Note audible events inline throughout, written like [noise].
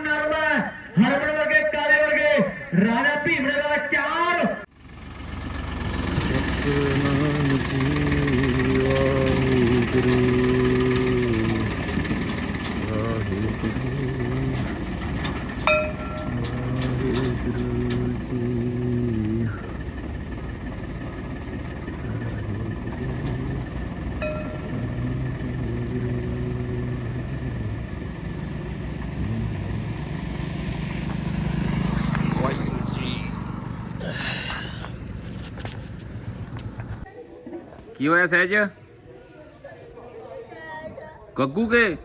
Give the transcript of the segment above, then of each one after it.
ਨਰਮ ਹੈ ਹਰਮਨ ਵਰਗੇ ਕਾਲੇ ਵਰਗੇ ਰਾਣਾ ਭੀਮੜੇ ਦਾ ਚਾਰ ਸਤਨਾਮ ਜੀ ਵਾਹਿਗੁਰੂ ਵਾਹਿਗੁਰੂ ਵਾਹਿਗੁਰੂ ਜੀ ਵਾਹਿਗੁਰੂ ਜੀ ਕੀ ਹੋਇਆ ਸਹਿਜ? ਗੱਗੂ ਕੇ?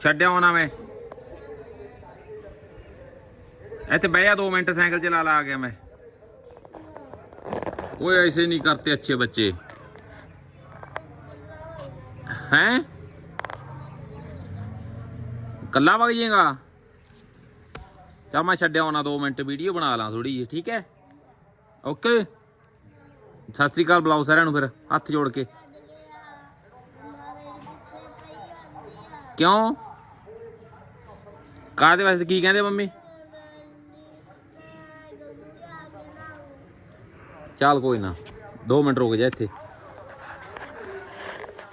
ਛੱਡਿਆ ਹੋਣਾ ਮੈਂ। ਇੱਥੇ ਬਹਿ ਜਾ 2 ਮਿੰਟ, ਸਾਈਕਲ ਚਲਾ ਲਾ ਆ ਗਿਆ ਮੈਂ। ਓਏ, ਐਸੇ ਨਹੀਂ ਕਰਤੇ ਅੱਛੇ ਬੱਚੇ। हैं ਕੱਲਾ ਵਗ ਜਾਏਗਾ? ਚਲ ਮੈਂ ਛੱਡਿਆ ਹੋਣਾ 2 ਮਿੰਟ, ਵੀਡੀਓ ਬਣਾ ਲਾਂ ਥੋੜੀ ਜਿਹੀ, ਠੀਕ ਹੈ? ਓਕੇ। ਸਤਿ ਸ੍ਰੀ ਅਕਾਲ ਬੁਲਾਓ ਸਾਰਿਆਂ ਨੂੰ ਫਿਰ, ਹੱਥ ਜੋੜ ਕੇ। ਕਿਉਂ? ਕਾਹਦੇ ਵਾਸਤੇ, ਕੀ ਕਹਿੰਦੇ ਮੰਮੀ? ਚੱਲ ਕੋਈ ਨਾ 2 ਮਿੰਟ ਰੁਕ ਜਾ ਇੱਥੇ।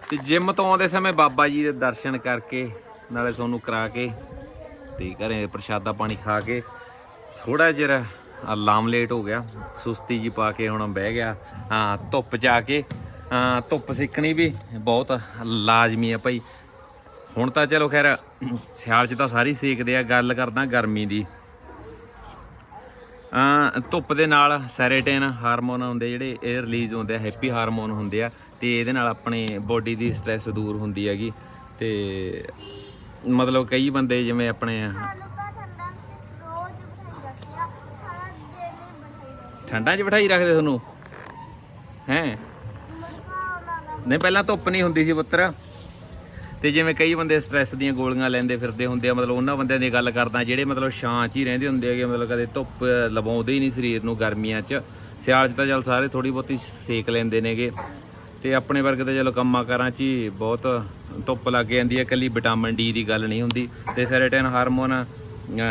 ਤੇ ਜਿਮ ਤੋਂ ਆਉਂਦੇ ਸਮੇਂ ਬਾਬਾ ਜੀ ਦੇ ਦਰਸ਼ਨ ਕਰਕੇ, ਨਾਲੇ ਤੁਹਾਨੂੰ ਕਰਾ ਕੇ, ਤੇ ਘਰੇ ਪ੍ਰਸ਼ਾਦਾ ਪਾਣੀ ਖਾ ਕੇ ਥੋੜਾ ਜਿਹਾ ਅਲਾਮ ਲੇਟ ਹੋ ਗਿਆ। ਸੁਸਤੀ ਜੀ ਪਾ ਕੇ ਹੁਣ ਬਹਿ ਗਿਆ। ਹਾਂ, ਧੁੱਪ ਚ ਆ ਕੇ ਧੁੱਪ ਸਿੱਕਣੀ ਵੀ ਬਹੁਤ ਲਾਜ਼ਮੀ ਆ ਭਾਈ। ਹੁਣ ਤਾਂ ਚਲੋ ਖੈਰ, ਸਿਆਲ ਚ ਤਾਂ ਸਾਰੀ ਸੇਕਦੇ ਆ। ਗੱਲ ਕਰਦਾ ਗਰਮੀ ਦੀ। ਅਮ ਧੁੱਪ ਦੇ ਨਾਲ ਸੈਰੇਟਿਨ ਹਾਰਮੋਨ ਹੁੰਦੇ ਜਿਹੜੇ, ਇਹ ਰਿਲੀਜ਼ ਹੁੰਦੇ ਆ ਹੈਪੀ ਹਾਰਮੋਨ ਹੁੰਦੇ ਆ। ਤੇ ਇਹਦੇ ਨਾਲ ਆਪਣੀ ਬੋਡੀ ਦੀ ਸਟ੍ਰੈਸ ਦੂਰ ਹੁੰਦੀ ਹੈਗੀ। ਤੇ ਮਤਲਬ ਕਈ ਬੰਦੇ ਜਿਵੇਂ ਆਪਣੇ ਸਾਨੂੰ ਤਾਂ ਠੰਡਾ ਵਿੱਚ ਰੋਜ਼ ਬਿਠਾਈ ਰੱਖਿਆ ਸਾਰਾ ਦਿਨ ਹੀ ਬਿਠਾਈ ਰੱਖਿਆ ਠੰਡਾਂ 'ਚ ਬਿਠਾਈ ਰੱਖਦੇ ਤੁਹਾਨੂੰ? ਹੈ? ਨਹੀਂ, ਪਹਿਲਾਂ ਧੁੱਪ ਨਹੀਂ ਹੁੰਦੀ ਸੀ ਪੁੱਤਰ। ਤੇ ਜਿਵੇਂ ਕਈ ਬੰਦੇ ਸਟ੍ਰੈਸ ਦੀਆਂ ਗੋਲੀਆਂ ਲੈਂਦੇ ਫਿਰਦੇ ਹੁੰਦੇ ਆ, ਮਤਲਬ ਉਹਨਾਂ ਬੰਦਿਆਂ ਦੀ ਗੱਲ ਕਰਦਾ, ਜਿਹੜੇ ਮਤਲਬ ਛਾਂ 'ਚ ਹੀ ਰਹਿੰਦੇ ਹੁੰਦੇ ਹੈਗੇ, ਮਤਲਬ ਕਦੇ ਧੁੱਪ ਲਵਾਉਂਦੇ ਹੀ ਨਹੀਂ ਸਰੀਰ ਨੂੰ ਗਰਮੀਆਂ 'ਚ। ਸਿਆਲ 'ਚ ਤਾਂ ਚੱਲ ਸਾਰੇ ਥੋੜੀ ਬਹੁਤੀ ਸੇਕ ਲੈਂਦੇ ਨੇਗੇ। ਤੇ ਆਪਣੇ ਵਰਗੇ ਤਾਂ ਚਲੋ ਕੰਮਾਂ ਕਾਰਾਂ 'ਚ ਹੀ ਬਹੁਤ ਧੁੱਪ ਲੱਗ ਜਾਂਦੀ ਹੈ ਕੱਲੀ ਵਿਟਾਮਿਨ ਡੀ ਦੀ ਗੱਲ ਨਹੀਂ ਹੁੰਦੀ। ਤੇ ਸੈਰੇਟਿਨ ਹਾਰਮੋਨ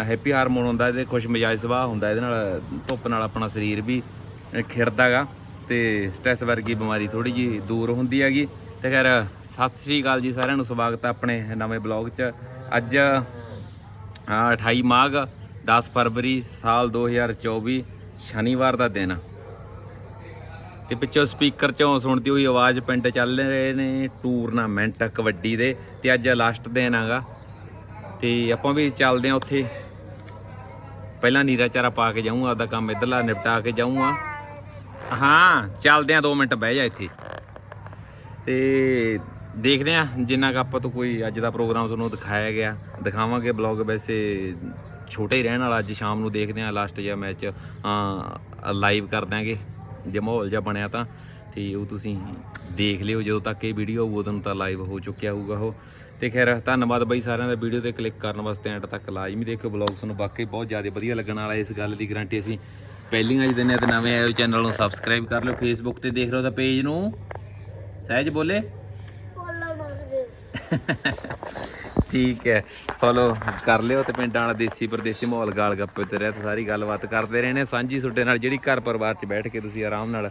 ਹੈਪੀ ਹਾਰਮੋਨ ਹੁੰਦਾ ਇਹਦੇ ਖੁਸ਼ ਮਿਜਾਜ ਸੁਭਾਅ ਹੁੰਦਾ ਇਹਦੇ ਨਾਲ ਧੁੱਪ ਨਾਲ ਆਪਣਾ ਸਰੀਰ ਵੀ ਖਿੜਦਾਗਾ ਤੇ ਸਟ੍ਰੈਸ ਵਰਗੀ ਬਿਮਾਰੀ ਥੋੜੀ ਜੀ ਦੂਰ ਹੁੰਦੀ ਹੈਗੀ। ਤੇ ਖੈਰ ਸਤਿ ਸ੍ਰੀ ਅਕਾਲ ਜੀ ਸਾਰਿਆਂ ਨੂੰ ਸਵਾਗਤ ਹੈ ਆਪਣੇ ਨਵੇਂ ਬਲੌਗ 'ਚ। ਅੱਜ ਅ, 28 ਮਾਘ 10 ਫਰਵਰੀ ਸਾਲ 2024 ਸ਼ਨੀਵਾਰ ਦਾ ਦਿਨ। ਤੇ ਪਿੱਛੋਂ ਸਪੀਕਰ ਚੋਂ ਸੁਣਦੀ ਹੋਈ ਆਵਾਜ਼ ਪਿੰਡ ਚੱਲ ਰਹੇ ਨੇ ਟੂਰਨਾਮੈਂਟ ਕਬੱਡੀ ਦੇ ਤੇ ਅੱਜ ਲਾਸਟ ਦਿਨ ਹੈਗਾ। ਤੇ ਆਪਾਂ ਵੀ ਚੱਲਦੇ ਆ ਉੱਥੇ। ਪਹਿਲਾਂ ਨੀਰਾ ਚਾਰਾ ਪਾ ਕੇ ਜਾਊਂਗਾ, ਆਪਦਾ ਕੰਮ ਇਧਰਲਾ ਨਿਪਟਾ ਕੇ ਜਾਊਂਗਾ। ਹਾਂ, ਚੱਲਦੇ ਆ 2 ਮਿੰਟ ਬਹਿ ਜਾ ਇੱਥੇ। ਤੇ ਦੇਖਦੇ ਆ ਜਿੰਨਾ ਕੁ ਆਪਾਂ ਤੋਂ ਕੋਈ ਅੱਜ ਦਾ ਪ੍ਰੋਗਰਾਮ ਤੁਹਾਨੂੰ ਦਿਖਾਇਆ ਗਿਆ। ਦਿਖਾਵਾਂਗੇ ਬਲੌਗ ਵੈਸੇ ਛੋਟਾ ਹੀ ਰਹਿਣ ਵਾਲਾ, ਅੱਜ ਸ਼ਾਮ ਨੂੰ ਦੇਖਦੇ ਆ ਲਾਸਟ ਜਿਹਾ ਮੈਚ ਲਾਈਵ ਕਰ ਦਾਂਗੇ ਜੇ ਮਾਹੌਲ ਜਿਹਾ ਬਣਿਆ ਤਾਂ। ਤੇ ਉਹ ਤੁਸੀਂ ਦੇਖ ਲਿਓ, ਜਦੋਂ ਤੱਕ ਇਹ ਵੀਡੀਓ ਆਊ, ਉਦੋਂ ਤਾਂ ਲਾਈਵ ਹੋ ਚੁੱਕਿਆ ਹੋਊਗਾ ਉਹ। ਤੇ ਖੈਰ, ਧੰਨਵਾਦ ਬਾਈ ਸਾਰਿਆਂ ਦਾ ਵੀਡੀਓ ਤੇ ਕਲਿੱਕ ਕਰਨ ਵਾਸਤੇ, ਐਂਡ ਤੱਕ ਲਾਜ਼ਮੀ ਦੇਖਿਓ ਬਲੌਗ ਤੁਹਾਨੂੰ ਵਾਕਈ ਬਹੁਤ ਜ਼ਿਆਦਾ ਵਧੀਆ ਲੱਗਣ ਵਾਲਾ ਇਸ ਗੱਲ ਦੀ ਗਾਰੰਟੀ ਅਸੀਂ ਪਹਿਲੀਆਂ ਜੀ ਦਿੰਦੇ ਆ ਤੇ ਨਵੇਂ ਆਏ ਹੋ ਚੈਨਲ ਨੂੰ ਸਬਸਕ੍ਰਾਈਬ ਕਰ ਲਿਓ ਫੇਸਬੁੱਕ ਤੇ ਦੇਖ ਰਹੇ ਹੋ ਤਾਂ ਪੇਜ ਨੂੰ। ਸਹਿਜ ਬੋਲੇ? [laughs] ਠੀਕ ਹੈ ਫੋਲੋ ਕਰ ਲਿਓ ਤੇ ਪਿੰਡਾਂ ਵਾਲਾ ਦੇਸੀ ਪਰਦੇਸੀ ਮਾਹੌਲ ਗਾਲ ਗੱਪੇ ਤੇ ਰਹਿ ਤੇ ਸਾਰੀ ਗੱਲਬਾਤ ਕਰਦੇ ਰਹੇ ਨੇ ਸਾਂਝੀ ਸੁੱਡੇ ਨਾਲ ਜਿਹੜੀ ਘਰ ਪਰਿਵਾਰ 'ਚ ਬੈਠ ਕੇ ਤੁਸੀਂ ਆਰਾਮ ਨਾਲ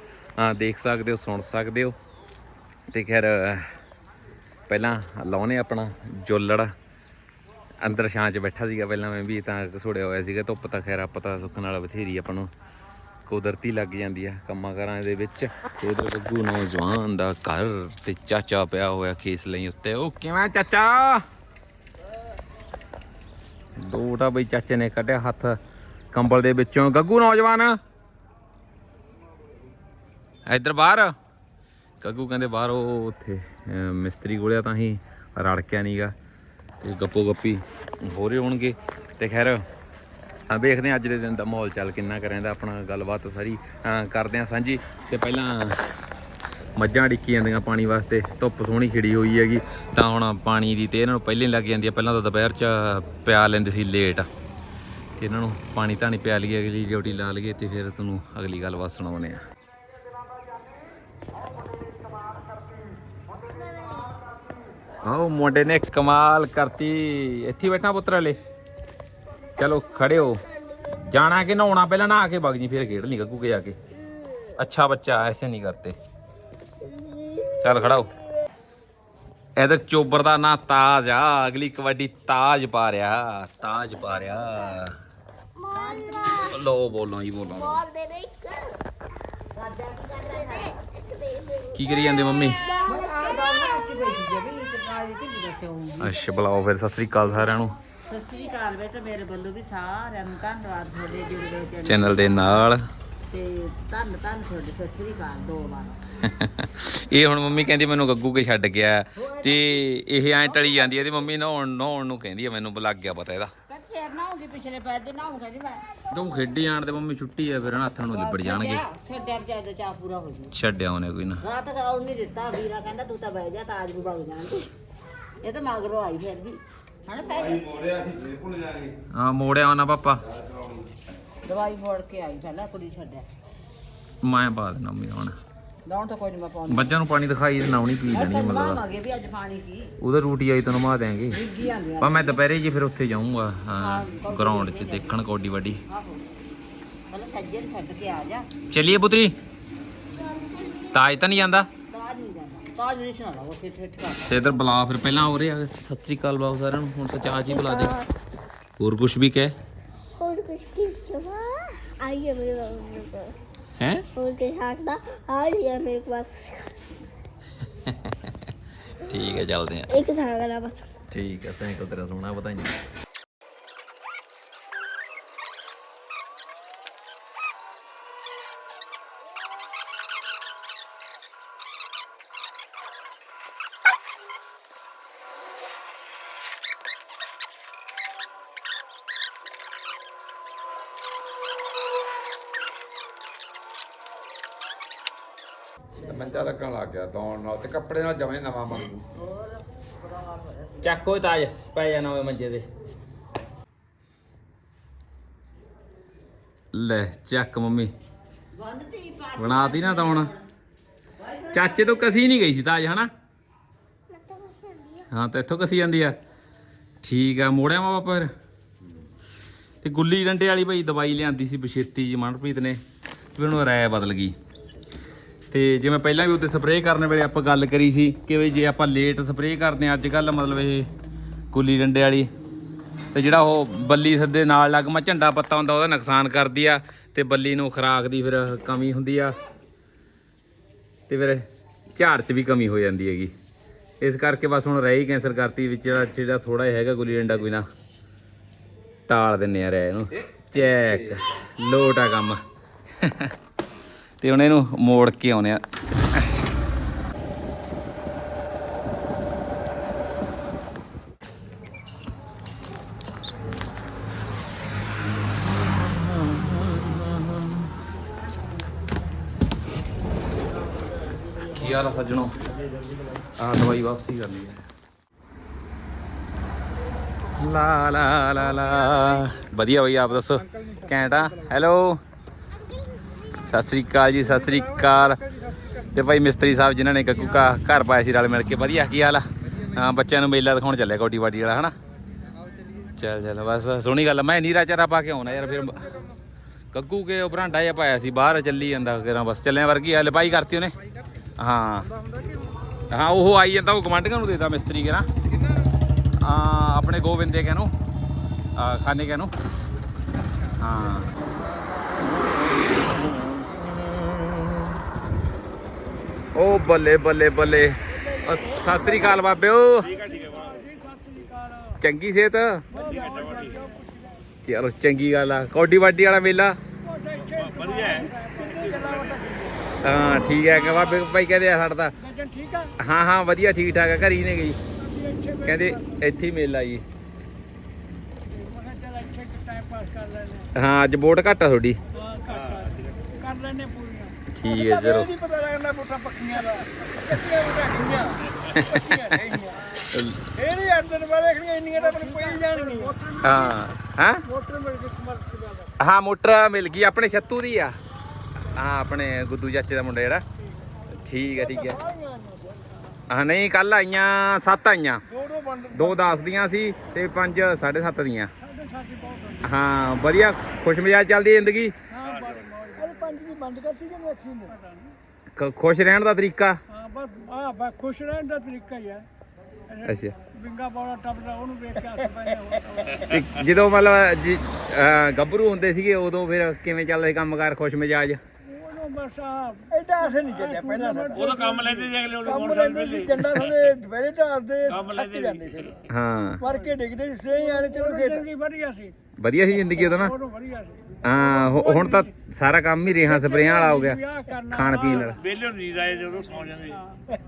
ਦੇਖ ਸਕਦੇ ਹੋ, ਸੁਣ ਸਕਦੇ ਹੋ। ਤੇ ਖੈਰ, ਪਹਿਲਾਂ ਲਾਉਨੇ ਆਪਣਾ ਜੋਲੜ ਅੰਦਰ ਛਾਂ 'ਚ ਬੈਠਾ ਸੀਗਾ। ਪਹਿਲਾਂ ਮੈਂ ਵੀ ਤਾਂ ਘਸੋੜਿਆ ਹੋਇਆ ਸੀਗਾ। ਧੁੱਪ ਤਾਂ ਖੈਰ ਆਪਾਂ ਤਾਂ ਸੁੱਖ ਨਾਲ ਬਥੇਰੀ ਆਪਾਂ ਨੂੰ ਕੁਦਰਤੀ ਲੱਗ ਜਾਂਦੀ ਆ ਕੰਮਾਂ ਕਾਰਾਂ ਦੇ ਵਿੱਚ। ਤੇ ਗੱਗੂ ਨੌਜਵਾਨ ਦਾ ਘਰ ਤੇ ਚਾਚਾ ਪਿਆ ਹੋਇਆ ਖੇਸ ਲਈ ਉੱਤੇ। ਉਹ ਕਿਵੇਂ ਚਾਚਾ? ਦੋਟਾ ਬਈ ਚਾਚੇ ਨੇ ਕੱਢਿਆ ਹੱਥ ਕੰਬਲ ਦੇ ਵਿੱਚੋਂ। ਗੱਗੂ ਨੌਜਵਾਨ। ਇੱਧਰ ਬਾਹਰ? ਕੱਗੂ ਕਹਿੰਦੇ ਬਾਹਰ, ਉਹ ਉੱਥੇ ਮਿਸਤਰੀ ਕੋਲਿਆ ਤਾਂ ਹੀ ਰੜਕਿਆ ਨਹੀਂਗਾ ਤੇ ਗੱਪੋ ਗੱਪੀ ਹੋ ਰਹੇ ਹੋਣਗੇ। ਤੇ ਖੈਰ ਆ ਵੇਖਦੇ ਹਾਂ ਅੱਜ ਦੇ ਦਿਨ ਦਾ ਮਾਹੌਲ ਚੱਲ ਕਿੰਨਾ ਕਰੇਂਦਾ ਆਪਣਾ ਗੱਲਬਾਤ ਸਾਰੀ ਕਰਦੇ ਆ ਸਾਂਝੀ। ਤੇ ਪਹਿਲਾਂ ਮੱਝਾਂ ਡਿੱਕੀ ਜਾਂਦੀਆਂ ਪਾਣੀ ਵਾਸਤੇ। ਧੁੱਪ ਸੋਹਣੀ ਖਿੜੀ ਹੋਈ ਹੈਗੀ। ਤਾਂ ਹੁਣ ਪਾਣੀ ਦੀ ਤੇ ਇਹਨਾਂ ਨੂੰ ਪਹਿਲਾਂ ਹੀ ਲੱਗ ਜਾਂਦੀ ਆ। ਪਹਿਲਾਂ ਤਾਂ ਦੁਪਹਿਰ ਚ ਪਿਆ ਲੈਂਦੇ ਸੀ ਲੇਟ। ਤੇ ਇਹਨਾਂ ਨੂੰ ਪਾਣੀ ਧਾਣੀ ਪਿਆ ਲਈਏ ਅਗਲੀ ਡਿਊਟੀ ਲਾ ਲਈਏ ਤੇ ਫਿਰ ਤੁਹਾਨੂੰ ਅਗਲੀ ਗੱਲਬਾਤ ਸੁਣਾਉਣੇ ਆ ਆਓ ਮੁੰਡੇ ਨੇ ਕਮਾਲ ਕਰਤੀ। ਇੱਥੇ ਬੈਠਾ ਪੁੱਤਰ ਹਲੇ। ਚਲੋ ਖੜੇ ਹੋ। ਜਾਣਾ ਕਿ ਨਹਾਉਣਾ? ਪਹਿਲਾਂ ਨਹਾ ਕੇ ਵਗ ਫਿਰ ਖੇਡ ਲਈ ਗੱਗੂ ਕੇ ਜਾ ਕੇ। ਅੱਛਾ ਬੱਚਾ ਐਸੇ ਨਹੀਂ ਕਰਤੇ। ਚੱਲ ਖੜਾ ਹੋ। ਇਧਰ ਚੋਬਰ ਦਾ ਨਾਂ ਤਾਜ ਆ। ਅਗਲੀ ਕਬੱਡੀ ਤਾਜ ਪਾ ਰਿਆ ਤਾਜ ਪਾ ਰਿਆ ਲੋ ਬੋਲੋ। ਜੀ ਬੋਲੋ ਬੋਲ। ਦੇ ਦੇ ਇੱਕ। ਰਾਜਾ ਕੀ ਕਰ ਰਿਹਾ ਕੀ ਕਰੀ ਜਾਂਦੇ ਮੰਮੀ? ਸਤਿ ਅੱਛਾ ਬੁਲਾਓ ਫਿਰ। ਸਤਿ ਸ੍ਰੀ ਅਕਾਲ ਸਾਰਿਆਂ ਨੂੰ। ਸ੍ਰੀ ਅਕਾਲ ਬੇਟਾ ਮੇਰੇ ਵੱਲੋਂ ਵੀ ਸਾਰਿਆਂ ਨੂੰ ਧੰਨਵਾਦ ਤੁਹਾਡੇ ਜੁੜੇ ਹੋਏ ਚੈਨਲ ਚੈਨਲ ਦੇ ਨਾਲ। ਤੇ ਧੰਨ ਧੰਨ ਤੁਹਾਡੇ ਸਤਿ ਸ੍ਰੀ ਅਕਾਲ ਦੋ ਵਾਰ। [laughs] ਇਹ ਹੁਣ ਮੰਮੀ ਕਹਿੰਦੀ ਮੈਨੂੰ ਗੱਗੂ ਕੇ ਛੱਡ ਗਿਆ। ਤੇ ਇਹ ਐਂ ਟਲੀ ਜਾਂਦੀ ਹੈ ਇਹਦੀ ਮੰਮੀ ਨਹਾਉਣ ਨਹਾਉਣ ਨੂੰ ਕਹਿੰਦੀ ਹੈ ਮੈਨੂੰ ਲੱਗ ਗਿਆ ਪਤਾ ਇਹਦਾ। ਕਹਿੰਦੇ ਫੇਰ ਨਾ ਹੋਗੀ ਪਿਛਲੇ ਪੈਰ ਦੇ ਨਾ ਹੋਗਾ ਜੀ ਮੈਂ। ਤੂੰ ਖੇਡੀ ਜਾਣ ਤੇ ਮੰਮੀ ਛੁੱਟੀ ਆ ਫਿਰ ਹੱਥਾਂ ਨੂੰ ਲਿਬੜ ਜਾਣਗੇ। ਛੱਡਿਆ ਵਿਚਾਰੇ ਚਾਹ ਪੂਰਾ ਹੋ ਜੂ ਛੱਡਿਆ ਉਹਨੇ ਕੋਈ ਨਾ। ਰਾਤ ਆਉਣ ਨਹੀਂ ਦਿੱਤਾ ਵੀਰਾ ਕਹਿੰਦਾ ਤੂੰ ਤਾਂ ਬਹਿ ਜਾ ਤਾਜ ਨੂੰ ਵਗ ਜਾਣ ਤੂੰ। ਇਹ ਤਾਂ ਮਗਰੋਂ ਆਈ ਫਿਰ ਵੀ। ਹਨਾ ਸਾਹਿਬ? ਹਾਂ ਮੋੜਿਆ ਉਹਨਾਂ ਪਾਪਾ। ਦਵਾਈ ਫੋੜ ਕੇ ਆਈ ਪਹਿਲਾਂ ਕੁੜੀ ਛੱਡਿਆ। ਮੈਂ ਪਾ ਦੇਣਾ ਮੰਮੀ ਹੁਣ। ਲਾਉਣ ਤਾਂ ਕੋਈ ਨਹੀਂ ਮੈਂ ਪਾਉਂਦੀ ਬੱਚਿਆਂ ਨੂੰ ਪਾਣੀ ਦਿਖਾਈ ਤੇ ਨਾਉਣੀ ਪੀ ਜਾਣੀ ਅਸਾਂ ਮਤਲਬ। ਨਵਾਵਾਂਗੇ ਵੀ ਅੱਜ ਪਾਣੀ ਕੀ ਉਹਦਾ ਰੂਟੀ ਆਈ ਤਾਂ ਨਮਾ ਦੇਾਂਗੇ ਡਿੱਗੀ ਆਂਦੀਆਂ ਪਰ ਮੈਂ ਦੁਪਹਿਰੇ ਜੀ ਫਿਰ ਉੱਥੇ ਜਾਊਂਗਾ ਹਾਂ ਗਰਾਊਂਡ 'ਚ ਦੇਖਣ ਕੌਡੀ ਵੱਡੀ ਆਹੋ। ਪਹਿਲਾਂ ਸੱਜੇ ਨੂੰ ਛੱਡ ਕੇ ਆ ਜਾ। ਚੱਲੀਏ ਪੁੱਤਰੀ। ਤਾਜ ਤਾਂ ਨਹੀਂ ਜਾਂਦਾ? ਤਾਜ ਨਹੀਂ ਜਾਂਦਾ। ਤਾਜ ਨਹੀਂ ਸੁਣਾ ਲਓ ਫਿਰ ਠੇਠ ਕਰ ਤੇ ਇਧਰ ਬੁਲਾ ਫਿਰ ਪਹਿਲਾਂ ਹੋ ਰਿਹਾ ਸਤਿ ਸ੍ਰੀ ਅਕਾਲ ਬੁਲਾਓ ਸਾਰਿਆਂ ਨੂੰ ਹੁਣ ਤਾਂ ਚਾਹ ਜੀ ਬੁਲਾ ਦੇ। ਹੋਰ ਕੁਝ ਵੀ ਕਹਿ? ਹੋਰ ਕੁਛ ਕੀ ਚਵਾ ਆਈਏ ਮੇਰੇ ਕੋਲ ਹੈ? ਹੋਰ ਕੇ ਸਕਦਾ ਆਈਏ ਮੇਰੇ ਪਾਸ ਠੀਕ ਹੈ ਚੱਲਦੇ ਆ ਇੱਕ ਸਾਗਲਾ ਬਸ। ਠੀਕ ਹੈ ਸਾਈਕਲ ਤੇਰਾ ਸੋਹਣਾ ਵਧਾਈਆਂ ਮੰਜਾ ਲੱਗਣ ਲੱਗ ਗਿਆ ਦੌਣ ਨਾਲ ਤੇ ਕੱਪੜੇ ਨਾਲ ਜਵੇਂ ਨਵਾਂ ਬਣ ਜੂ ਚੱਕ ਤਾਜ ਪੈ ਜਾ ਨਵੇਂ ਮੰਜੇ ਤੇ। ਲੈ ਚੱਕ ਮੰਮੀ। ਬੰਦ ਤੀ ਪਾ ਬਣਾਤੀ ਨਾ ਹੁਣ ਚਾਚੇ ਤੋਂ ਕਸੀ ਨਹੀਂ ਗਈ ਸੀ ਤਾਜ ਹਨਾ? ਹਾਂ ਤਾਂ ਇੱਥੋਂ ਕਸੀ ਜਾਂਦੀ ਆ। ਠੀਕ ਆ ਮੋੜਿਆ ਮਾ ਫਿਰ? ਤੇ ਗੁੱਲੀ ਡੰਡੇ ਵਾਲੀ ਭਾਈ ਦਵਾਈ ਲਿਆਂਦੀ ਸੀ ਬਛੇਤੀ ਜੀ ਮਨਪ੍ਰੀਤ ਨੇ। ਤੇ ਫਿਰ ਉਹਨੂੰ ਰਾਇ ਬਦਲ ਗਈ। ਤੇ ਜਿਵੇਂ ਪਹਿਲਾਂ ਵੀ ਉੱਤੇ ਸਪਰੇਅ ਕਰਨ ਵੇਲੇ ਆਪਾਂ ਗੱਲ ਕਰੀ ਸੀ ਕਿ ਵੀ ਜੇ ਆਪਾਂ ਲੇਟ ਸਪਰੇਅ ਕਰਦੇ ਆ ਅੱਜ ਕੱਲ ਮਤਲਬ ਇਹ ਗੁੱਲੀ ਡੰਡੇ ਵਾਲੀ ਤੇ ਜਿਹੜਾ ਉਹ ਬੱਲੀ ਸੱਦੇ ਨਾਲ ਲੱਗ ਲੱਗਮਾ ਝੰਡਾ ਪੱਤਾ ਹੁੰਦਾ, ਉਹਦਾ ਨੁਕਸਾਨ ਕਰਦੀ ਆ ਤੇ ਬੱਲੀ ਨੂੰ ਖੁਰਾਕ ਦੀ ਫਿਰ ਕਮੀ ਹੁੰਦੀ ਆ ਤੇ ਫਿਰ ਝਾੜ 'ਚ ਵੀ ਕਮੀ ਹੋ ਜਾਂਦੀ ਹੈਗੀ। ਇਸ ਕਰਕੇ ਬਸ ਹੁਣ ਰਹਿ ਹੀ ਕੈਂਸਲ ਕਰਤੀ, ਵਿੱਚ ਜਿਹੜਾ ਜਿਹੜਾ ਥੋੜਾ ਜਿਹਾ ਹੈਗਾ ਗੁੱਲੀ ਡੰਡਾ ਕੋਈ ਨਾ, ਟਾਲ ਦਿੰਨੇ ਆ ਰਹਿ ਇਹਨੂੰ। ਚੈੱਕ, ਲੋਟ ਆ ਕੰਮ। ਤੇ ਹੁਣ ਇਹਨੂੰ ਮੋੜ ਕੇ ਆਉਨੇ ਆ। ਕੀ ਹਾਲ ਆ ਸੱਜਣੋ? ਆ ਦਵਾਈ ਵਾਪਸੀ ਕਰਨੀ ਹੈ। ਲਾ ਲਾ ਲਾ ਲਾ। ਵਧੀਆ ਬਈ, ਆਪ ਦੱਸੋ। ਘੈਂਟ ਆ। ਹੈਲੋ ਸਤਿ ਸ੍ਰੀ ਅਕਾਲ ਜੀ, ਸਤਿ ਸ੍ਰੀ ਅਕਾਲ। ਤੇ ਭਾਈ ਮਿਸਤਰੀ ਸਾਹਿਬ ਜਿਨ੍ਹਾਂ ਨੇ ਕੱਕੂ ਕਾ ਘਰ ਪਾਇਆ ਸੀ ਰਲ ਮਿਲ ਕੇ, ਵਧੀਆ, ਕੀ ਹਾਲ ਆ? ਹਾਂ, ਬੱਚਿਆਂ ਨੂੰ ਮੇਲਾ ਦਿਖਾਉਣ ਚੱਲਿਆ ਕੋਟੀ ਵਾਟੀ ਵਾਲਾ, ਹਨਾ? ਚੱਲ ਚੱਲ, ਬਸ, ਸੋਹਣੀ ਗੱਲ ਆ। ਮੈਂ ਨੀਰਾ ਚਾਰਾ ਪਾ ਕੇ ਆਉਣਾ ਯਾਰ, ਫਿਰ ਕੱਕੂ ਕੇ ਉਹ ਬਰਾਂਡਾ ਜਿਹਾ ਪਾਇਆ ਸੀ, ਬਾਹਰ ਚੱਲੀ ਜਾਂਦਾ ਕਿਰਾਂ, ਬਸ ਚੱਲਿਆ ਵਰਗੀ ਆ, ਲਪਾਈ ਕਰਤੀ ਉਹਨੇ। ਹਾਂ। ਹਾਂ, ਉਹ ਆਈ ਜਾਂਦਾ, ਉਹ ਗਵਾਂਢੀਆਂ ਨੂੰ ਦੇਦਾ ਮਿਸਤਰੀ ਕਿਰਾਂ। ਆ ਆਪਣੇ ਗੋਬਿੰਦੇ ਕਹਿ ਨੂੰ ਖਾਨੇ ਕਹਿ ਹਾਂ। ਉਹ ਬੱਲੇ ਬੱਲੇ ਬੱਲੇ। ਅ, ਸਤਿ ਸ੍ਰੀ ਅਕਾਲ ਬਾਬਿਓ। ਚੰਗੀ ਸਿਹਤ? ਚਲੋ ਚੰਗੀ ਗੱਲ ਆ। ਕੌਡੀ ਵਾਡੀ ਵਾਲਾ ਮੇਲਾ? ਹਾਂ ਠੀਕ ਹੈ। ਕਿ ਬਾਬੇ ਭਾਈ ਕਹਿੰਦੇ ਆ ਸਾਡਾ ਤਾਂ। ਹਾਂ ਹਾਂ ਵਧੀਆ ਠੀਕ ਠਾਕ ਆ। ਘਰੀ ਨੇ ਗਈ। ਕਹਿੰਦੇ ਇੱਥੇ ਹੀ ਮੇਲਾ ਜੀ। ਹਾਂ। ਅੱਜ ਵੋਟ ਘੱਟ ਆ ਤੁਹਾਡੀ। ਕਰ ਪੂਰੀਆਂ ਠੀਕ ਹੈ ਚਲੋ। ਨਹੀਂ ਪਤਾ ਲੱਗਣਾ ਬੋਟਾਂ ਪੱਕੀਆਂ ਦਾ। ਕੱਚੀਆਂ ਬੋਟਾਂ ਖੜੀਆਂ ਪੱਕੀਆਂ ਰਹੀਆਂ ਇਹ ਨਹੀਂ ਅਰਦਨ ਵਾਲੇ ਖੜੀਆਂ ਇੰਨੀਆਂ ਤਾਂ ਆਪਣੀ ਕੋਈ ਜਾਣਗੀਆਂ। ਹਾਂ ਹਾਂ? ਮੋਟਰ ਮਿਲ ਕੇ ਸਮਰਥ ਦਾ। ਹਾਂ ਮੋਟਰ ਮਿਲ ਗਈ ਆਪਣੇ ਛੱਤੂ ਦੀ ਆ। ਹਾਂ ਆਪਣੇ ਗੁੱਦੂ ਚਾਚੇ ਦਾ ਮੁੰਡਾ ਜਿਹੜਾ। ਠੀਕ ਹੈ ਠੀਕ ਹੈ। ਹਾਂ ਨਹੀਂ ਕੱਲ ਆਈਆਂ 7 ਆਈਆਂ। ਦੋ ਦੋ ਬੰਦ ਦੋ 10 ਦੀਆਂ ਸੀ ਤੇ ਪੰਜ 7.5 ਦੀਆਂ। ਹਾਂ ਵਧੀਆ ਖੁਸ਼ ਮਿਜਾਜ ਚੱਲਦੀ ਜ਼ਿੰਦਗੀ ਹਾਂ ਬੜੀ ਮੌਜ ਅਰੇ ਪੰਜ ਦੀ ਬੰਦ ਕਰਤੀ ਕਿ ਵੇਖੀ ਨੇ ਪਤਾ ਨਹੀਂ ਖ- ਖੁਸ਼ ਰਹਿਣ ਦਾ ਤਰੀਕਾ? ਹਾਂ ਬਸ ਆ ਬਸ ਖੁਸ਼ ਰਹਿਣ ਦਾ ਤਰੀਕਾ ਹੀ ਹੈ। ਅੱਛਾ। ਬਿੰਗਾ ਬੋੜਾ ਟੱਪਦਾ ਉਹਨੂੰ ਵੇਖ ਕੇ ਹੱਸ ਪੈਂਦੇ ਤੇ ਜਦੋਂ ਮਤਲਬ ਜੀ ਅਹ ਗੱਭਰੂ ਹੁੰਦੇ ਸੀਗੇ ਉਦੋਂ ਫਿਰ ਕਿਵੇਂ ਚੱਲਦਾ ਕੰਮਕਾਰ ਖੁਸ਼ ਮਿਜਾਜ? ਉਹਨੂੰ ਬਸ ਆ ਐਡਾ ਅਸਰ ਨਹੀਂ ਚੱਲਿਆ ਪਹਿਲਾਂ ਸਾਡਾ ਉਦੋਂ ਕੰਮ ਲੈਂਦੇ ਸੀ ਅਗਲੇ ਕੰਮ ਲੈਂਦੇ ਸੀ ਜੰਡਾ ਸਾਡੇ ਦੁਪਹਿਰੇ ਢਾਲਦੇ ਥੱਕ ਜਾਂਦੇ ਸੀ। ਹਾਂ। ਮਰ ਕੇ ਡਿੱਗਦੇ ਸੀ ਸਹੀ ਆਲੇ ਚਲੋ ਖੇਤ ਜ਼ਿੰਦਗੀ ਵਧੀਆ ਸੀ। ਵਧੀਆ ਸੀ ਜ਼ਿੰਦਗੀ ਉਦੋਂ ਨਾ? ਉਦੋਂ ਵਧੀਆ ਸੀ। ਹਾਂ ਹੁ- ਹੁਣ ਤਾਂ ਸਾਰਾ ਕੰਮ ਹੀ ਰੇਹਾਂ ਸਪਰੇਆਂ ਵਾਲਾ ਹੋ ਗਿਆ। ਖਾਣ ਪੀਣ ਵਾਲਾ। ਵਿਹਲੇ ਨੂੰ ਨੀਂਦ ਆਏ ਜਦੋਂ ਸੌ ਜਾਂਦੇ।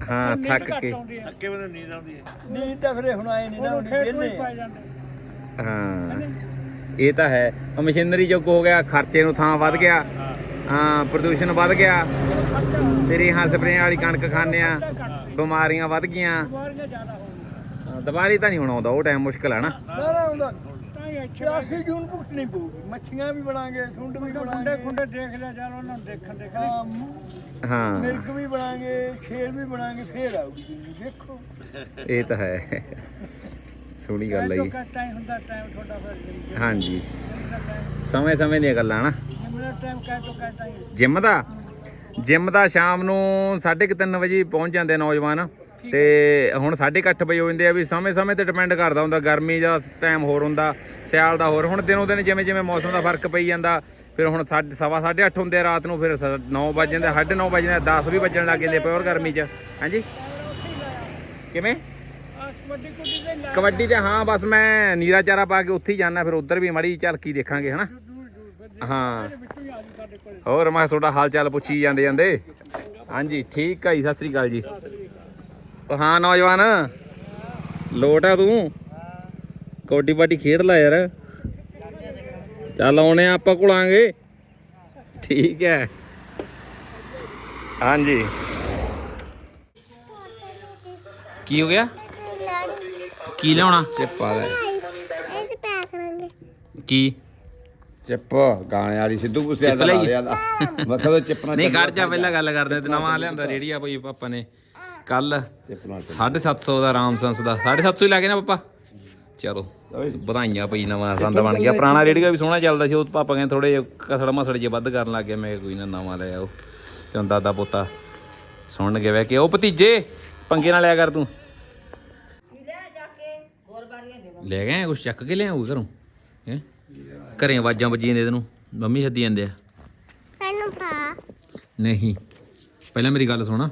ਹਾਂ। ਥੱਕ ਕੇ। ਥੱਕੇ ਬੰਦੇ ਨੂੰ ਨੀਂਦ ਆਉਂਦੀ ਹੈ। ਨੀਂਦ ਤਾਂ ਫਿਰ ਹੁਣ ਆਏ ਨਹੀਂ ਨਾ ਹੁਣ ਖੇਤ ਨੂੰ ਹੀ ਵਿਹਲੇ ਜਾਂਦੇ ਹਾਂ। ਇਹ ਤਾਂ ਹੈ। ਮਸ਼ੀਨਰੀ ਯੁੱਗ ਹੋ ਗਿਆ ਖਰਚੇ ਨੂੰ ਥਾਂ ਵੱਧ ਗਿਆ। ਹਾਂ ਪ੍ਰਦੂਸ਼ਣ ਵੱਧ ਗਿਆ। ਤੇ ਰੇਹਾਂ ਸਪਰੇਆਂ ਵਾਲੀ ਕਣਕ ਖਾਂਦੇ ਆ ਬਿਮਾਰੀਆਂ ਵੱਧ ਗਈਆਂ। ਬਿਮਾਰੀਆਂ ਜ਼ਿਆਦਾ ਹੋ ਦੁਬਾਰੇ ਤਾਂ ਨਹੀਂ ਹੁਣ ਆਉਂਦਾ ਉਹ ਟਾਈਮ ਮੁਸ਼ਕਲ ਹੈ ਨਾ। ਨਾ ਨਾ ਹੁੰਦਾ ਅੱਛਾ 84 ਜੂਨ ਭੁਗਤਣੀ ਪਊਗੀ। ਮੱਛੀਆਂ ਵੀ ਬਣਾਂਗੇ ਸੁੰਡ ਵੀ ਬਣਾਂਗੇ। ਖੁੰਡੇ ਦੇਖ ਲਿਆ ਚੱਲ ਉਹਨਾਂ ਨੂੰ ਦੇਖਣ ਦੇਖ ਲਈ ਹਾਂ ਮਿਰਗ ਵੀ ਬਣਾਂਗੇ ਸ਼ੇਰ ਵੀ ਬਣਾਂਗੇ ਫੇਰ ਆਊਗੀ ਜ਼ਿੰਦਗੀ ਦੇਖੋ। ਇਹ ਤਾਂ ਹੈ। ਸੋਹਣੀ ਗੱਲ ਹੈ ਜੀ। ਟਾਈਮ ਹੁੰਦਾ ਟਾਈਮ ਤੁਹਾਡਾ ਫਿਰ ਜ਼ਿੰਦਗੀ ਹਾਂਜੀ। ਦਾ ਸਮੇਂ ਸਮੇਂ ਦੀਆਂ ਗੱਲਾਂ ਨਾ। ਜਿਮ ਦਾ ਜਿਮ ਦਾ? ਸ਼ਾਮ ਨੂੰ 3:30 ਵਜੇ ਪਹੁੰਚ ਜਾਂਦੇ ਨੌਜਵਾਨ। ਤੇ ਹੁਣ 8:30 ਵਜੇ ਹੋ ਜਾਂਦੇ ਆ ਵੀ ਸਮੇਂ-ਸਮੇਂ ਤੇ ਡਿਪੈਂਡ ਕਰਦਾ ਹੁੰਦਾ ਗਰਮੀ ਦਾ ਟਾਈਮ ਹੋਰ ਹੁੰਦਾ ਸਿਆਲ ਦਾ ਹੋਰ। ਹੁਣ ਦਿਨੋਂ ਦਿਨ ਜਿਵੇਂ ਜਿਵੇਂ ਮੌਸਮ ਦਾ ਫ਼ਰਕ ਪਈ ਜਾਂਦਾ ਫਿਰ ਹੁਣ ਸਾਢੇ- ਸਵਾ 8:30 ਹੁੰਦੇ ਆ ਰਾਤ ਨੂੰ ਫਿਰ 9 ਵਜ ਜਾਂਦੇ 9:30 ਵਜ ਜਾਂਦੇ 10 ਵੀ ਵੱਜਣ ਲੱਗ ਜਾਂਦੇ ਪਿਓਰ ਗਰਮੀ 'ਚ। ਹਾਂਜੀ? ਕਿਵੇਂ? ਕਬੱਡੀ ਤੇ ਹਾਂ ਬਸ ਮੈਂ ਨੀਰਾ ਚਾਰਾ ਪਾ ਕੇ ਉੱਥੇ ਹੀ ਜਾਣਾ ਫਿਰ ਉਧਰ ਵੀ ਮਾੜੀ ਝਲਕੀ ਦੇਖਾਂਗੇ ਹਨਾ? ਹਾਂ। ਹੋਰ ਮੈਂ ਤੁਹਾਡਾ ਹਾਲ ਚਾਲ ਪੁੱਛੀ ਜਾਂਦੇ ਜਾਂਦੇ। ਹਾਂਜੀ ਠੀਕ ਆ ਜੀ ਸਤਿ ਸ੍ਰੀ ਅਕਾਲ ਜੀ। ਹਾਂ ਨੌਜਵਾਨ। ਲੋਟ ਆ ਤੂੰ। ਕਬੱਡੀ ਬਾਡੀ ਖੇਡ ਲੈ ਯਾਰ। ਚੱਲ ਆਉਣੇ ਆ ਆਪਾਂ ਘੁਲਾਂਗੇ। ਠੀਕ ਹੈ। ਹਾਂਜੀ। ਕੀ ਹੋ ਗਿਆ? ਕੀ ਲਿਆਉਣਾ? ਚਿੱਪਾ ਲੈ। ਇਹ ਤੇ ਕਰਾਂਗੇ ਕੀ? ਚਿੱਪ ਗਾਣੇ ਵਾਲੀ ਸਿੱਧੂ ਮੂਸੇ ਦਾ? ਲਾ ਦਾ ਮਖਾ ਚਿੱਪ ਨਾਲ ਨਹੀਂ ਖੜ ਜਾ ਪਹਿਲਾਂ ਗੱਲ ਕਰਦੇ ਤੇ ਨਵਾਂ ਲਿਆਂਦਾ ਰੇੜੀ ਆ ਭਾਈ ਪਾਪਾ ਨੇ। ਕੱਲ ਚਿੱਪ ਨਾਲ 750 ਦਾ ਰਾਮ ਸੰਸ ਦਾ। 750 ਹੀ ਲੱਗੇ ਨਾ ਪਾਪਾ? ਚਲੋ ਵਧਾਈਆਂ ਪਈ ਨਵਾਂ ਸੰਦ ਬਣ ਗਿਆ। ਪੁਰਾਣਾ ਰੇੜੀਆ ਵੀ ਸੋਹਣਾ ਚੱਲਦਾ ਸੀ ਉਹ ਪਾਪਾ ਕਹਿੰਦੇ ਥੋੜੇ ਜਿਹਾ ਕਸੜ ਮਸੜ ਜੇ ਵੱਧ ਕਰਨ ਲੱਗ ਗਏ। ਮੈਂ ਕੋਈ ਨਾ ਨਵਾਂ ਲੈ ਆਓ। ਤੇ ਹੁਣ ਦਾਦਾ ਪੋਤਾ ਸੁਣਨ ਗਿਆ ਕਿ ਉਹ ਭਤੀਜੇ ਪੰਗੇ ਨਾਲ ਲਿਆ ਕਰ ਤੂੰ। ਲੈ ਗਏ ਕੁਛ ਚੱਕ ਕੇ ਲਿਆਉ ਘਰੋਂ? ਹੈ? ਘਰੇ ਆਵਾਜ਼ਾਂ ਵੱਜੀਆਂ ਨੇ ਤੈਨੂੰ। ਮੰਮੀ ਸੱਦੀ ਜਾਂਦੇ ਆ। ਮੈਨੂੰ ਪਾ। ਨਹੀਂ। ਪਹਿਲਾਂ ਮੇਰੀ ਗੱਲ ਸੁਣ।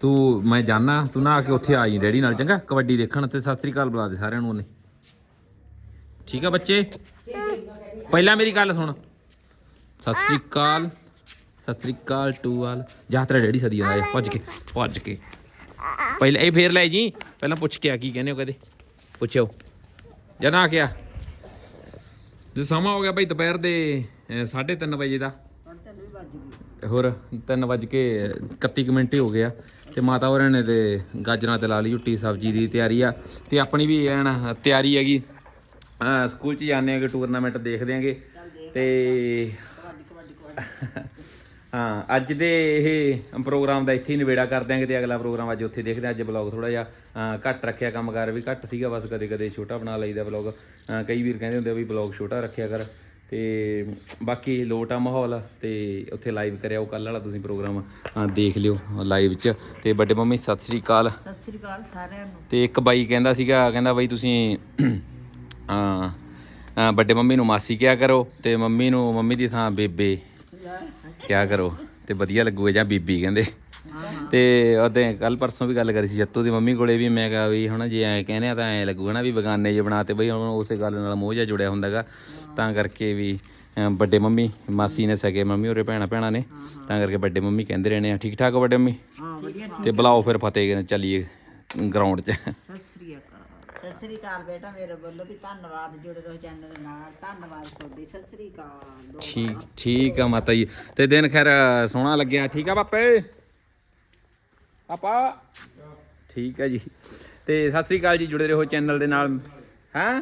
ਤੂੰ, ਮੈਂ ਜਾਣਾ ਤੂੰ ਨਾ ਆ ਕੇ ਉੱਥੇ ਆ ਜੀ, ਡੈਡੀ ਨਾਲ ਚੰਗਾ, ਕਬੱਡੀ ਦੇਖਣ ਤੇ ਸਤਿ ਸ੍ਰੀ ਅਕਾਲ ਬੁਲਾ ਦੇ ਸਾਰਿਆਂ ਨੂੰ ਉਹਨੇ। ਠੀਕ ਆ ਬੱਚੇ? ਪਹਿਲਾਂ ਮੇਰੀ ਗੱਲ ਸੁਣ। ਸਤਿ ਸ੍ਰੀ ਅਕਾਲ, ਸਤਿ ਸ੍ਰੀ ਅਕਾਲ ਟੂ ਆਲ ਜਾ ਤੇਰਾ ਡੈਡੀ ਸਦੀ ਜਾਂਦਾ ਭੱਜ ਕੇ ਭੱਜ ਕੇ। ਪਹਿਲਾਂ ਇਹ ਫੇਰ ਲੈ ਜੀ, ਪਹਿਲਾਂ ਪੁੱਛ ਕੇ ਆ, ਕੀ ਕਹਿੰਦੇ ਹੋ ਕਦੇ? ਪੁੱਛਿਓ। ਜਾਂ ਆ ਕੇ ਆ। ਸਮਾਂ ਹੋ ਗਿਆ ਭਾਈ ਦੁਪਹਿਰ ਦੇ 3:30 ਵਜੇ ਦਾ। ਹੋਰ 3 ਵਜ ਕੇ 31 ਕੁ ਮਿੰਟ ਹੀ ਹੋ ਗਿਆ ਤੇ ਮਾਤਾ ਹੋਰਾਂ ਨੇ ਤੇ ਗਾਜਰਾਂ ਤੇ ਲਾ ਲਈ ਝੁੱਟੀ ਸਬਜ਼ੀ ਦੀ ਤਿਆਰੀ ਆ ਤੇ ਆਪਣੀ ਵੀ ਐਨ ਤਿਆਰੀ ਹੈਗੀ। ਸਕੂਲ ਚ ਜਾਂਦੇ ਆਂਗੇ ਟੂਰਨਾਮੈਂਟ ਦੇਖਦੇ ਆਂਗੇ ਤੇ ਹਾਂ, ਅੱਜ ਦੇ ਇਹ ਪ੍ਰੋਗਰਾਮ ਦਾ ਇੱਥੇ ਹੀ ਨਿਬੇੜਾ ਕਰ ਦਿਆਂਗੇ ਤੇ ਅਗਲਾ ਪ੍ਰੋਗਰਾਮ ਅੱਜ ਉੱਥੇ ਦੇਖਦੇ ਹਾਂ ਅੱਜ ਬਲੌਗ ਥੋੜਾ ਜਿਹਾ ਘੱਟ ਰੱਖਿਆ ਕੰਮਕਾਰ ਵੀ ਘੱਟ ਸੀਗਾ, ਬਸ ਕਦੇ ਕਦੇ ਛੋਟਾ ਬਣਾ ਲਈਦਾ ਬਲੌਗ ਕਈ ਵੀਰ ਕਹਿੰਦੇ ਹੁੰਦੇ ਆ ਵੀ ਬਲੌਗ ਛੋਟਾ ਰੱਖਿਆ ਕਰ। ਤੇ ਬਾਕੀ ਲੋਟ ਆ ਮਾਹੌਲ ਤੇ ਉੱਥੇ ਲਾਈਵ ਕਰਿਆ ਉਹ ਕੱਲ ਵਾਲਾ ਤੁਸੀਂ ਪ੍ਰੋਗਰਾਮ ਦੇਖ ਲਿਓ ਲਾਈਵ 'ਚ। ਤੇ ਵੱਡੇ ਮੰਮੀ ਸਤਿ ਸ੍ਰੀ ਅਕਾਲ। ਸਤਿ ਸ੍ਰੀ ਅਕਾਲ ਸਾਰਿਆਂ ਨੂੰ। ਤੇ ਇੱਕ ਬਾਈ ਕਹਿੰਦਾ ਸੀਗਾ ਕਹਿੰਦਾ ਬਾਈ ਤੁਸੀਂ ਆ ਵੱਡੇ ਮੰਮੀ ਨੂੰ ਮਾਸੀ ਕਿਹਾ ਕਰੋ ਤੇ ਮੰਮੀ ਨੂੰ ਮੰਮੀ ਦੀ ਥਾਂ ਬੇਬੇ ਕਿਹਾ ਕਰੋ। ਤੇ ਵਧੀਆ ਲੱਗੂਗਾ ਜਾਂ ਬੀਬੀ ਕਹਿੰਦੇ। ਤੇ ਉਹਦੇ ਕੱਲ ਪਰਸੋਂ ਵੀ ਗੱਲ ਕਰੀ ਸੀ ਜੱਤੂ ਦੀ ਮੰਮੀ ਕੋਲੇ ਵੀ ਮੈਂ ਕਿਹਾ ਵੀ ਹੁਣ ਜੇ ਐ ਕਹਿੰਦੇ ਆ ਤਾਂ ਐ ਲੱਗੂਗਾ ਨਾ ਵੀ ਬਗਾਨੇ ਜੇ ਬਣਾਤੇ ਬਈ ਹੁਣ ਉਸੇ ਗੱਲ ਨਾਲ ਮੋਹ ਜਿਹਾ ਜੁੜਿਆ ਹੁੰਦਾਗਾ। ਤਾਂ ਕਰਕੇ ਵੀ ਵੱਡੇ ਮੰਮੀ ਮਾਸੀ ਨੇ ਸਕੇ ਮੰਮੀ ਹੋਰੇ ਭੈਣਾ ਭੈਣਾ ਨੇ ਤਾਂ ਕਰਕੇ ਵੱਡੇ ਮੰਮੀ ਕਹਿੰਦੇ ਰਹਿਣੇ ਆ। ਠੀਕ ਠਾਕ ਵੱਡੇ ਮੰਮੀ? ਹਾਂ ਵਧੀਆ ਤੇ ਬੁਲਾਓ ਫਿਰ ਫਤਿਹ ਚੱਲੀਏ ਗਰਾਊਂਡ 'ਚ। ਸਤਿ ਸ੍ਰੀ ਅਕਾਲ। ਸਤਿ ਸ੍ਰੀ ਅਕਾਲ ਬੇਟਾ ਮੇਰੇ ਵੱਲੋਂ ਵੀ ਧੰਨਵਾਦ ਜੁੜੇ ਰਹੋ ਚੈਨਲ ਦੇ ਨਾਲ। ਧੰਨਵਾਦ ਤੁਹਾਡੀ ਸਤਿ ਸ੍ਰੀ ਅਕਾਲ। ਠੀਕ ਠੀਕ ਆ ਮਾਤਾ ਜੀ। ਤੇ ਦਿਨ ਖੈਰ ਸੋਹਣਾ ਲੱਗਿਆ। ਠੀਕ ਆ ਪਾਪੇ? ਪਾਪਾ? ਠੀਕ ਆ ਜੀ। ਤੇ ਸਤਿ ਸ੍ਰੀ ਅਕਾਲ ਜੀ ਜੁੜੇ ਰਹੋ ਚੈਨਲ ਦੇ ਨਾਲ। ਹੈਂ?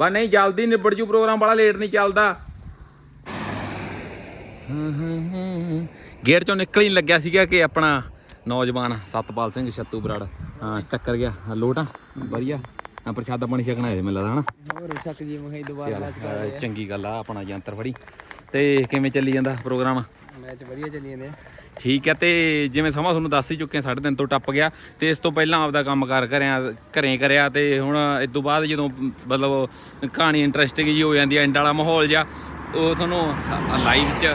ਬਾ ਨਹੀਂ ਜਲਦੀ ਨਿਬੜ ਜੂ ਪ੍ਰੋਗਰਾਮ ਬੜਾ ਲੇਟ ਨਹੀਂ ਚੱਲਦਾ। ਗੇਟ ਚੋਂ ਨਿਕਲ ਹੀ ਲੱਗਿਆ ਸੀਗਾ ਕਿ ਆਪਣਾ ਨੌਜਵਾਨ ਸਤਪਾਲ ਸਿੰਘ ਛੱਤੂ ਬਰਾੜ। ਹਾਂ ਟੱਕਰ ਗਿਆ। ਲੋਟ ਵਧੀਆ। ਆ ਪ੍ਰਸ਼ਾਦਾ ਪਾਣੀ ਛਕਣਾ ਹੈ ਮੈਨੂੰ ਲੱਗਦਾ ਹਨਾ? ਹੋਰ ਸ਼ੱਕ ਜੀ ਮੈਂ ਦੁਬਾਰਾ ਚੰਗੀ ਗੱਲ ਆ ਆਪਣਾ ਯੰਤਰ ਫੜੀ। ਤੇ ਕਿਵੇਂ ਚੱਲੀ ਜਾਂਦਾ ਪ੍ਰੋਗਰਾਮ? ਮੈਚ ਵਧੀਆ ਚੱਲੀ ਜਾਂਦੇ ਠੀਕ ਹੈ ਤੇ ਜਿਵੇਂ ਸਮਾਂ ਤੁਹਾਨੂੰ ਦੱਸ ਹੀ ਚੁੱਕੇ ਹਾਂ, ਸਾਢੇ ਤਿੰਨ ਤੋਂ ਟੱਪ ਗਿਆ। ਤੇ ਇਸ ਤੋਂ ਪਹਿਲਾਂ ਆਪਦਾ ਕੰਮਕਾਰ ਕਰਿਆ ਘਰੇ ਕਰਿਆ ਤੇ ਹੁਣ ਇਸ ਤੋਂ ਬਾਅਦ ਜਦੋਂ ਮਤਲਬ ਕਹਾਣੀ ਇੰਟਰਸਟਿੰਗ ਜੀ ਹੋ ਜਾਂਦੀ ਹੈ ਐਂਡ ਵਾਲਾ ਮਾਹੌਲ ਜਿਹਾ ਉਹ ਤੁਹਾਨੂੰ ਲਾਈਵ 'ਚ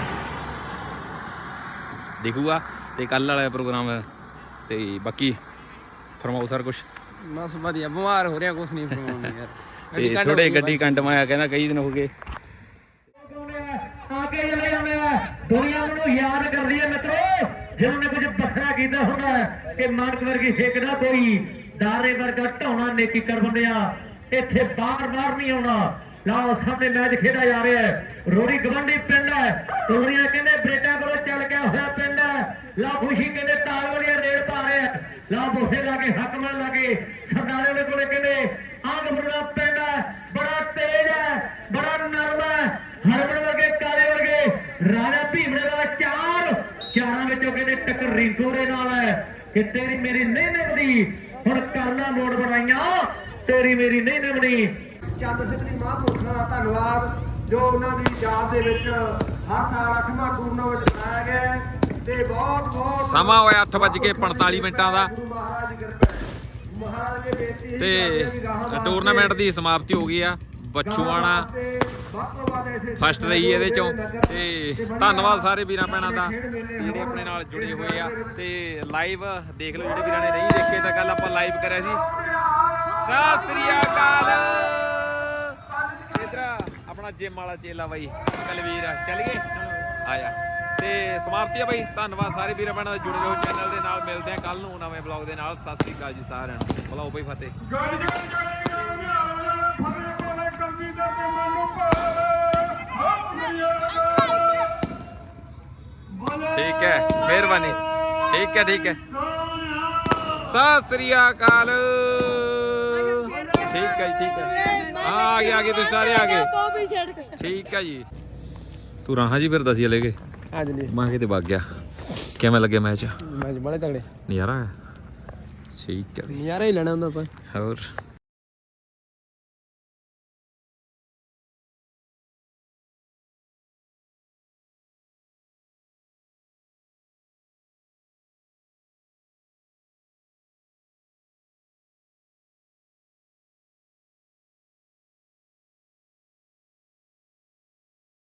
ਦਿਖੂਗਾ। ਤੇ ਕੱਲ ਵਾਲਾ ਪ੍ਰੋਗਰਾਮ ਤੇ ਬਾਕੀ ਫਰਮਾਓ ਸਰ ਕੁਝ ਬਸ ਵਧੀਆ ਬਿਮਾਰ ਹੋ ਰਿਹਾ ਕੁਛ ਨਹੀਂ ਫਰਮਾਉਣਾ ਯਾਰ। ਥੋੜੇ ਗੱਡੀ ਕੰਡ ਮਾਇਆ ਕਹਿੰਦਾ ਕਈ ਦਿਨ ਹੋ ਗਏ। ਆ ਦੁਨੀਆ ਉਹਨੂੰ ਯਾਦ ਕਰਦੀ ਹੈ ਮਿੱਤਰੋ ਜਿਹਨਾਂ ਨੇ ਕੁਝ ਵੱਖਰਾ ਕੀਤਾ ਹੁੰਦਾ ਕਿ ਮਾਨਕ ਵਰਗੀ ਸਿੱਖਦਾ ਕੋਈ, ਦਾਰੇ ਵਰਗਾ ਢਾਉਣਾ ਨੇਕੀ ਕਰ ਬੰਦੇ ਇੱਥੇ ਬਾਰ ਬਾਰ ਨਹੀਂ ਆਉਣਾ। ਲਓ, ਸਾਹਮਣੇ ਮੈਚ ਖੇਡਿਆ ਜਾ ਰਿਹਾ ਹੈ। ਰੋੜੀ ਗਵੰਡੀ ਪਿੰਡ ਹੈ। ਤੁਲਰੀਆਂ ਕਹਿੰਦੇ ਬ੍ਰੇਟਾਂ ਕੋਲੋਂ ਚੱਲ ਗਿਆ ਹੋਇਆ ਪਿੰਡ ਹੈ। ਲਾ ਖੁਸ਼ੀ ਕਹਿੰਦੇ ਤਾਲ ਵਾਲੀਆਂ ਰੇੜ ਪਾ ਰਿਹਾ ਲਾ ਲਓ ਬੋਸੇ ਲਾ ਕੇ ਹੱਕ ਮਾਰ ਲਾ ਕੇ ਸਰਦਾਰੇ ਦੇ ਕੋਲੇ ਕਹਿੰਦੇ, ਆਹ ਗੱਭਰੂੜਾ ਪਿੰਡ ਹੈ। ਬੜਾ ਤੇਜ਼ ਹੈ। ਬੜਾ ਨਰਮ ਹੈ। ਹਰਮਨ ਵਰਗੇ, ਕਾਲੇ ਵਰਗੇ ਰਾਜਾ ਭੀਮੜੇ ਦਾ ਚਾਰ ਚਾਰਾਂ ਵਿੱਚੋਂ ਕਹਿੰਦੇ ਟੱਕਰ ਰਿੰਕੂ ਦੇ ਨਾਲ ਹੈ। ਕਿ ਤੇਰੀ ਮੇਰੀ ਨਹੀਂ ਨਿਭਦੀ। ਹੁਣ ਕਰਨਾ ਮੋੜ ਬਣਾਈਆਂ ਤੇਰੀ ਮੇਰੀ ਨਹੀਂ ਨਿਭਦੀ ਚੰਦ ਸਿੰਘ ਜੀ ਮਹਾਂਪੁਰਖਾਂ ਦਾ ਧੰਨਵਾਦ ਜੋ ਉਹਨਾਂ ਦੀ ਯਾਦ ਦੇ ਵਿੱਚ ਹਰ ਸਾਲ ਅੱਠਵਾਂ ਟੂਰਨਾਮੈਂਟ ਮਨਾਇਆ ਗਿਆ ਤੇ ਬਹੁਤ ਬਹੁਤ ਸਮਾਂ ਹੋਇਆ 8:45 ਮਿੰਟਾਂ ਦਾ। ਮਹਾਰਾਜ ਦੀ ਕਿਰਪਾ ਹੈ। ਮਹਾਰਾਜ ਦੇ ਬੇਨਤੀ ਹੀ ਤੇ ਟੂਰਨਾਮੈਂਟ ਦੀ ਸਮਾਪਤੀ ਹੋ ਗਈ ਆ। ਬਚੂਆਣਾ ਫਸਟ ਰਹੀ ਇਹਦੇ ਚੋਂ। ਤੇ ਧੰਨਵਾਦ ਸਾਰੇ ਵੀਰਾਂ ਭੈਣਾਂ ਦਾ ਜਿਹੜੇ ਆਪਣੇ ਨਾਲ ਜੁੜੇ ਹੋਏ ਆ। ਤੇ ਲਾਈਵ ਦੇਖ ਲਓ ਜਿਹੜੇ ਵੀਰਾਂ ਨੇ ਨਹੀਂ ਦੇਖੇ ਤਾਂ ਕੱਲ ਆਪਾਂ ਲਾਈਵ ਕਰਿਆ ਸੀ। ਸਤਿ ਸ੍ਰੀ ਅਕਾਲ। ਇਧਰ ਆਪਣਾ ਜਿਮ ਵਾਲਾ ਚੇਲਾ ਬਾਈ ਕਲਵੀਰ ਚੱਲ ਗਏ? ਆਇਆ। ਤੇ ਸਮਾਪਤੀ ਆ ਬਾਈ। ਧੰਨਵਾਦ ਸਾਰੇ ਵੀਰਾਂ ਭੈਣਾਂ ਦਾ ਜੁੜੇ ਰਹੋ ਚੈਨਲ ਦੇ ਨਾਲ। ਮਿਲਦੇ ਆ ਕੱਲ ਨੂੰ ਨਵੇਂ ਬਲੌਗ ਦੇ ਨਾਲ। ਸਤਿ ਸ੍ਰੀ ਅਕਾਲ ਜੀ ਸਾਰਿਆਂ ਨੂੰ। ਬੁਲਾਓ ਬਾਈ ਫਤਿਹ। ਠੀਕ ਹੈ ਮਿਹਰਬਾਨੀ। ਠੀਕ ਹੈ ਠੀਕ ਹੈ। ਸਤਿ ਸ੍ਰੀ ਅਕਾਲ। ਠੀਕ ਹੈ ਜੀ, ਠੀਕ ਹੈ। ਆ ਆ ਗਏ ਆ ਗਏ ਤੁਸੀਂ ਸਾਰੇ ਆ ਗਏ। ਠੀਕ ਹੈ ਜੀ। ਤੂੰ ਰਾਹਾਂ ਜੀ ਫਿਰਦਾ ਸੀ ਹਲੇ ਕੇ? ਨਹੀਂ ਮੈਂ ਕਿਤੇ ਵਗ ਗਿਆ। ਕਿਵੇਂ ਲੱਗਿਆ ਮੈਚ? ਮੈਚ ਬੜੇ ਤਗੜੇ। ਨਜ਼ਾਰਾ ਠੀਕ ਹੈ। ਨਜ਼ਾਰਾ ਹੀ ਲੈਣਾ ਹੁੰਦਾ ਆਪਾਂ। ਹੋਰ?